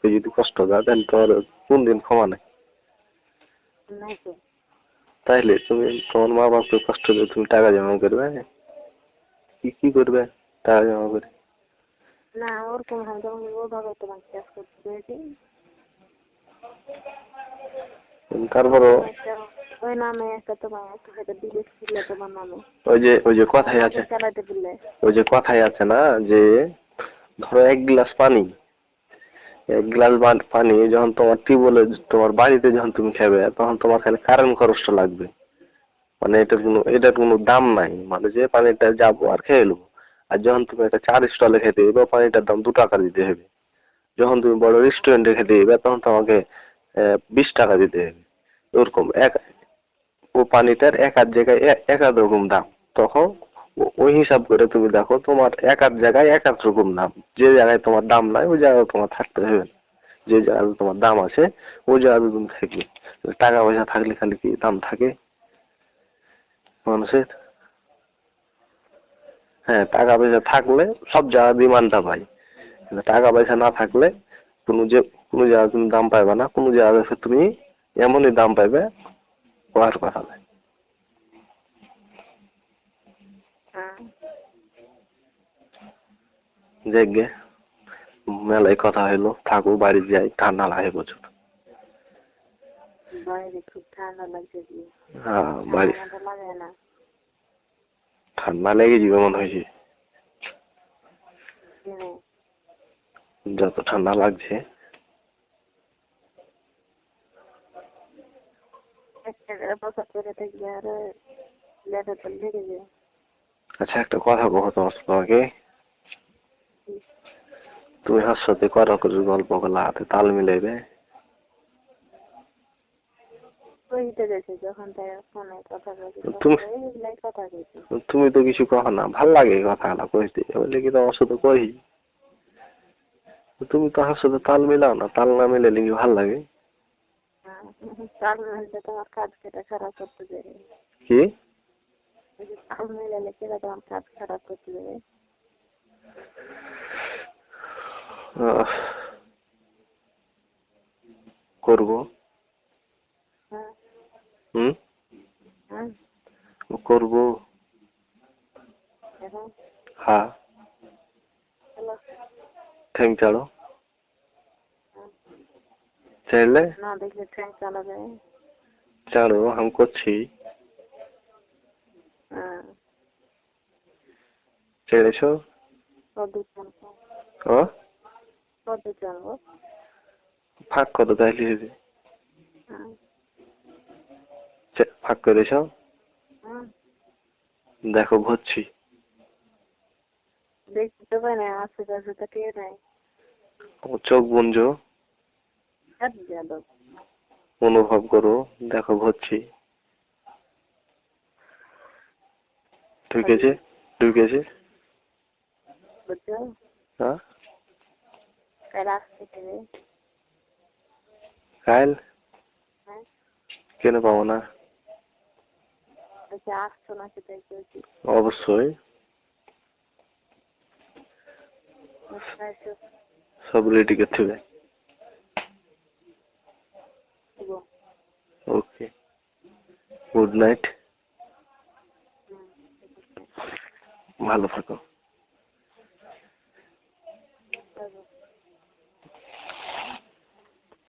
বাপকে যদি কষ্ট দাও তাহলে তোমার কোন দিন ক্ষমা নাই। তাইলে তুমি তোমার মা বাপকে কষ্ট দিয়ে তুমি টাকা জমা করবে? কি কি করবে টাকা জমা করে? না ওরকম আমি ওভাবে তোমাকে চাষ করতে পেরেছি। তারপরও ওই নামে একটা তোমার একটা হয়তো বিদেশ ছিল তোমার নামে। ওই যে ওই যে কথাই আছে। ওই যে কথাই আছে না যে ধরো এক গ্লাস পানি এক গ্লাস পানি যখন তোমার টিউবওয়েলে তোমার বাড়িতে যখন তুমি খাবে, তখন তোমার খালি কারেন্ট খরচটা লাগবে। মানে এটার কোনো এটার কোনো দাম নাই। মানে যে পানিটা যাব আর খেয়ে নেব। আর যখন তুমি একটা চার স্টলে খেতে যাবে পানিটার দাম দু টাকা দিতে হবে। যখন তুমি বড় রেস্টুরেন্টে খেতে যাবে তখন তোমাকে বিশ টাকা দিতে হবে। ওরকম এক, ও পানিটার এক আধ জায়গায় এক আধ রকম দাম। তখন ওই হিসাব করে তুমি দেখো তোমার এক আধ জায়গায় এক আধ রকম দাম। যে জায়গায় তোমার দাম নাই, ওই জায়গায় তোমার থাকতে হবে। যে জায়গায় তোমার দাম আছে, ওই জায়গায় তুমি থাকবে। টাকা পয়সা থাকলে খালি কি দাম থাকে? মানুষের। হ্যাঁ টাকা পয়সা থাকলে সব জায়গায় ডিমান্ডটা পাই কিন্তু টাকা পয়সা না থাকলে কোনো যে কোনো জায়গায় তুমি দাম পাইবে না। কোনো জায়গায় তুমি এমনই দাম পাইবে আর কথা নাই হ্যাঁ দেখবে মেলায় কথা হইল থাকো বাড়ি যাই ঠান্ডা লাগে প্রচুর। ঠান্ডা হ্যাঁ বাড়ি। ঠান্ডা লাগে যাবে মনে হয়েছে। যত ঠান্ডা লাগছে। একটা করে থাকলে আর লেটা তো লেগে যায়। আচ্ছা একটা কথা বলো তোমার তোমাকে। তুমি হার সাথে করা করে গল্প করলে হাতে তাল মিলাইবে? যখন কথা তুমি- কথা কইছি তুমি তো কিছু কহ না ভালো লাগে কথাগুলা কইতে। বলে কি তোমার সাথে কই। তুমি তো হার সাথে তাল মিলাও না তাল না মিলাইলে কি ভালো লাগে? হ্যাঁ, তাল মিলতে তোমার কাজ কেটে খারাপ করতে কি? খারাপ যাবে আহ, করব। হ্যাঁ। হুম? হ্যাঁ। করব। হ্যাঁ। ঠ্যাং চাড়ো চাইলে না দেখলে ট্রেন চালাবে। চাড়ো আমি করছি হ্যাঁ কত জানব। ও? ফাঁক কত তাইলে হবে হ্যাঁ ফাঁক করেছ হ্যাঁ। দেখো ভরছি। দেখতে তো পাই না আশেপাশে তো কে নাই। ও চোখ বুঞ্জো অনুভব করো দেখো ভরছি। ঢুকেছে? ঢুকেছে? হ্যাঁ? কাল আসতে হবে কাল? হ্যাঁ। কেন পাবো না? আসছো না সেটাই অবশ্যই। সব রেডি করতে হবে। ওকে গুড নাইট ভালো থাকো।